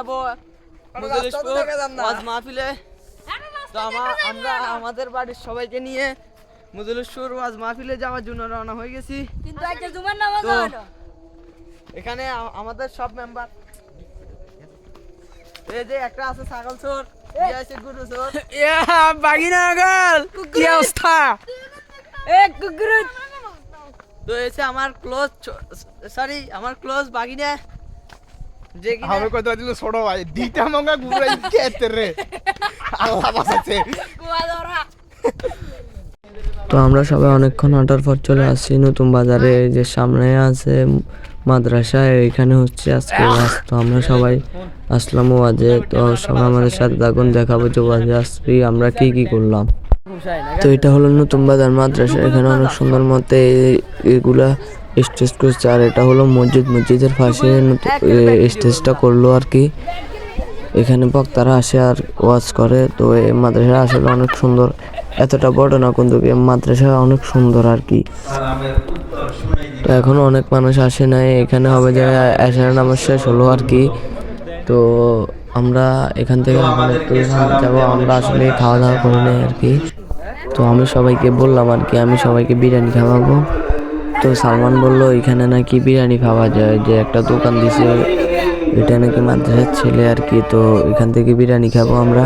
যাব। ওয়াজ মাহফিলে তো আমরা আমাদের বাড়ির সবাইকে নিয়ে মুজলিশপুর ওয়াজ মাহফিলে যাওয়ার জন্য রওনা হয়ে গেছি। কিন্তু একটা জুমার নামাজ হলো। এখানে আমাদের সব মেম্বার এই যে একটা আছে ছাগল চোর। আছে গুরু চোর। বাগিনা গল কি অবস্থা? এ কুকুর তো এসে আমার ক্লোজ সরি আমার ক্লোজ বাগিনা। আমি কত দিল ছোট ভাই দিটা মঙ্গা ঘুরাই খেতে রে। আল্লাহ বাঁচাচ্ছে কুয়া ধরা। তো আমরা সবাই অনেকক্ষণ হাঁটার পর চলে আসছি নতুন বাজারে। এই যে সামনে আছে মাদ্রাসা এখানে হচ্ছে আজকে ওয়াজ তো আমরা সবাই আসলাম ওয়াজে। তো সবাই আমাদের সাথে থাকুন দেখাবো যে ওয়াজে আসছি আমরা কি কি করলাম। তো এটা হলো নতুন বাজার মাদ্রাসা। এখানে অনেক সুন্দর মতে এই- এগুলা স্টেজ করছে আর এটা হলো মসজিদ। মসজিদের পাশে এ- স্টেজটা করল আর কি। এখানে বক্তারা আসে আর ওয়াজ করে। তো এই মাদ্রাসা আসলে অনেক সুন্দর। এতটা বড় না কিন্তু মাদ্রাসা অনেক সুন্দর আর কি। তো এখন অনেক মানুষ আসে নাই। এখানে হবে যে এসার নামাজ শেষ হলো আর কি। তো আমরা এখান থেকে যাব। আমরা আসলে খাওয়া দাওয়া করে নেই আর কি। তো আমি সবাইকে বললাম আর কি আমি সবাইকে বিরিয়ানি খাওয়াবো। তো সালমান বলল, এখানে নাকি বিরিয়ানি খাওয়া যায়। যে একটা দোকান দিছে, এটা নাকি মাদ্রাসার ছেলে আর কি, তো এখান থেকে বিরিয়ানি খাব আমরা।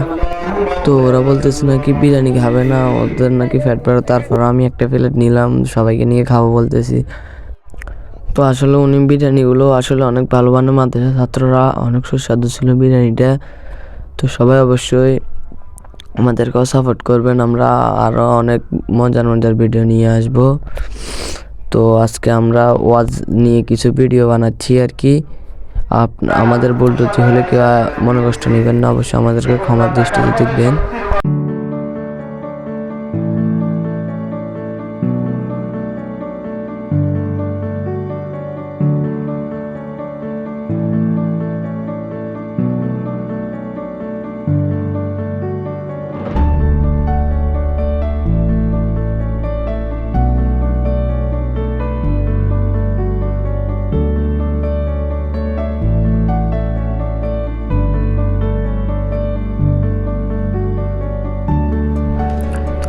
তো ওরা বলতেছে, নাকি বিরিয়ানি খাবে না, ওদের নাকি ফ্যাট বেড়ো তারপর আমি একটা প্লেট নিলাম, সবাইকে নিয়ে খাব বলতেছি। তো আসলে উনি বিরিয়ানিগুলো আসলে অনেক ভালো বানায় মাদ্রাসা ছাত্ররা, অনেক সুস্বাদু ছিল বিরিয়ানিটা। তো সবাই অবশ্যই আমাদেরকেও সাপোর্ট করবেন, আমরা আরও অনেক মজার মজার ভিডিও নিয়ে আসব। তো আজকে আমরা ওয়াজ নিয়ে কিছু ভিডিও বানাচ্ছি আর কি। আপ আমাদের বলতে হলে কেউ মনে কষ্ট নেবেন না, অবশ্যই আমাদেরকে ক্ষমার দৃষ্টিতে দেখবেন।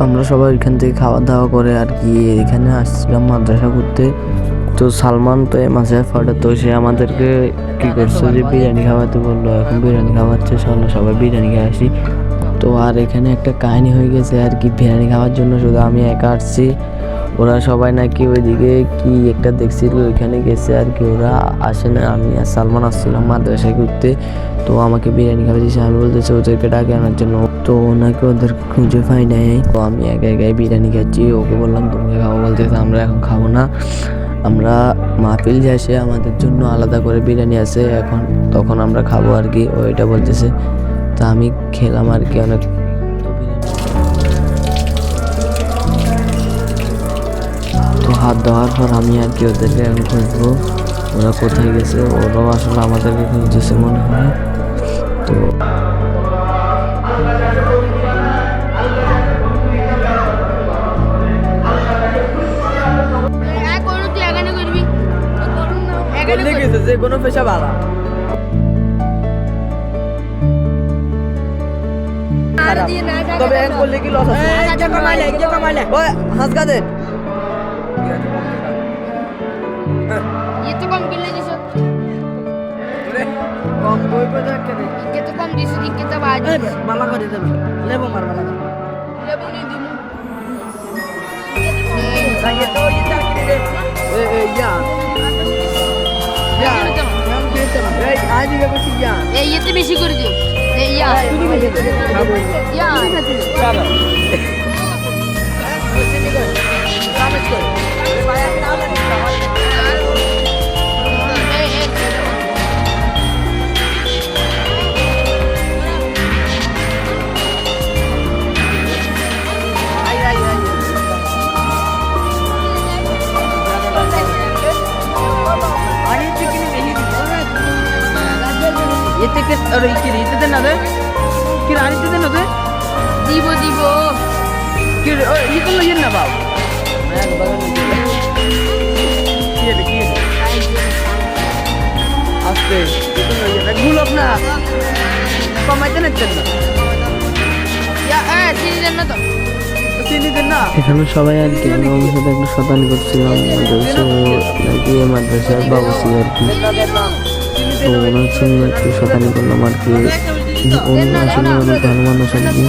আমরা সবাই এখান থেকে খাওয়া দাওয়া করে আর কি এখানে আসছিলাম মাদ্রাসা ঘুরতে তো সালমান তো এই মাসে ফাটা তো সে আমাদেরকে কি করছে যে বিরিয়ানি খাওয়াতে বলল, এখন বিরিয়ানি খাওয়াচ্ছে, চলো সবাই বিরিয়ানি খেয়ে আসি। তো আর এখানে একটা কাহিনী হয়ে গেছে আর কি, বিরিয়ানি খাওয়ার জন্য শুধু আমি একা আসছি। ওরা সবাই নাকি ওইদিকে কি একটা দেখছিল, ওইখানে গেছে আর কি। ওরা আসে না, আমি আর সালমান আসছিলাম মাদ্রাসায় ঘুরতে। তো আমাকে বিরিয়ানি খাওয়া দিয়েছে আমি বলতেছি, ওদেরকে ডাকে আনার জন্য। তো ওনাকে ওদের খুঁজে পাই নাই। তো আমি একা একাই বিরিয়ানি খাচ্ছি, ওকে বললাম, তোমাকে খাব বলতেছে আমরা এখন খাব না। আমরা মাহফিল যাইছে আমাদের জন্য আলাদা করে বিরিয়ানি আছে, এখন তখন আমরা খাব আর কি ওইটা বলতেছে। তা আমি খেলাম আর কি অনেক। তো হাত দেওয়ার পর আমি আর কি ওদেরকে এখন খুঁজবো। ওরা কোথায় গেছে? ওরাও আসলে আমাদেরকে খুঁজতেছে মনে হয়। তো গেছে যে কোনো পেশা টাকা তবে এক করলে কি লস আছে? এই যে কমাইলে, এই যে কমাইলে। ওই হাঁস গাদের বই পড়ে একটা দে কত কম দিছি দিকে তো বাজ এই বে মালা করে দেবে লেবো মার মালা লেবো নি দিমু সাইয়ে তো ই চাকরি দে এ এ ইয়া ইয়া এই আজ দিকে বসি ইয়া এই ইতে বেশি করে দিও এই ইয়া তুমি বেশি করে খাব ইয়া চলো বসে দিকে কামেজ কর ভাই আমি নাও জানি কিরে আরে কিরে ইতেতে না রে না রে দিব দিব কিরে ও ইতেলো ইয়ে না বাবু আসতে ভুল আপনা কমাইতে না চেন এখানে সবাই আর কি আমার সাথে একটা শতান করছিলাম বাবু আর কি তো ওনার সঙ্গে একটু শতানি করলাম আর কি উনি আসলে অনেক ভালো মানুষ আর কি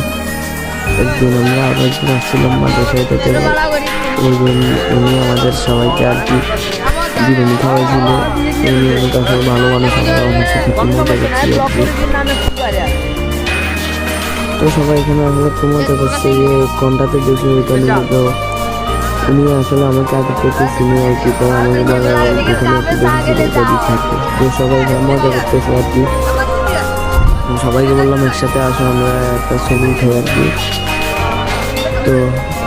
একদিন আমরা আবার আসছিলাম মাদ্রাসায় থেকে ওই উনি আমাদের সবাইকে আর কি বিরিয়ানি খাওয়াইছিল। উনি অনেক আসলে ভালো মানুষ আমরা ওনার সাথে মজা করছি আর কি তো সবাই এখানে আসলে খুব মজা করছে যে কোনটাতে বেশি হইতো না তো উনি আসলে আমাকে আগে থেকে চিনি আর কি তো আমাকে একটু বেশি থাকে তো সবাই এখানে মজা করতেছে আর কি। সবাইকে বললাম একসাথে আসো আমরা একটা ছবি খাই আর কি। তো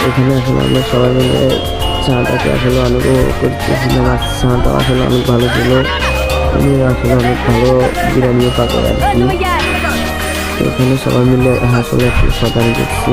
এখানে আসলে আমরা সবাই মিলে চাটাকে আসলে অনেক করতেছিলাম আর চাটা আসলে অনেক ভালো ছিল। উনি আসলে অনেক ভালো বিরিয়ানিও পাকে আর কি। এখানে সবাই মিলে আসলে একটু শতানি করছি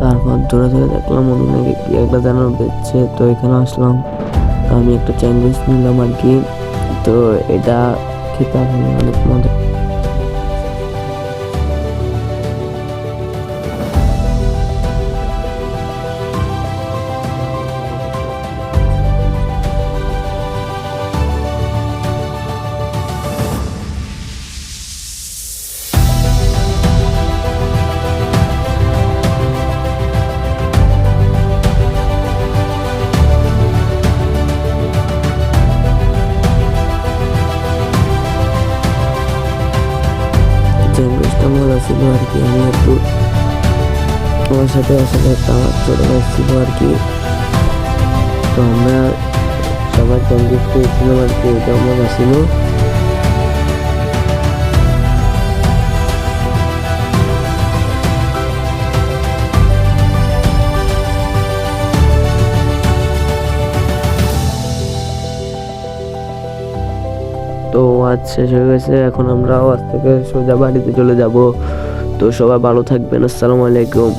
তারপর ধরে ধরে দেখলাম উনি নাকি কি একটা যেন বেচছে। তো এখানে আসলাম। আমি একটা চ্যান্ডউইচ নিলাম আর কি। তো এটা খেতে আসলে অনেক মজা। আমার সাথে আসলে আমার ছোটো ভাই আর কি। তো আমরা সবাই চ্যান্ডউইচ পেয়েছিলাম আর কি মজা ছিল তো আজ শেষ হয়ে গেছে, এখন আমরা আজ থেকে সোজা বাড়িতে চলে যাব। তো সবাই ভালো থাকবেন, আসসালামু আলাইকুম।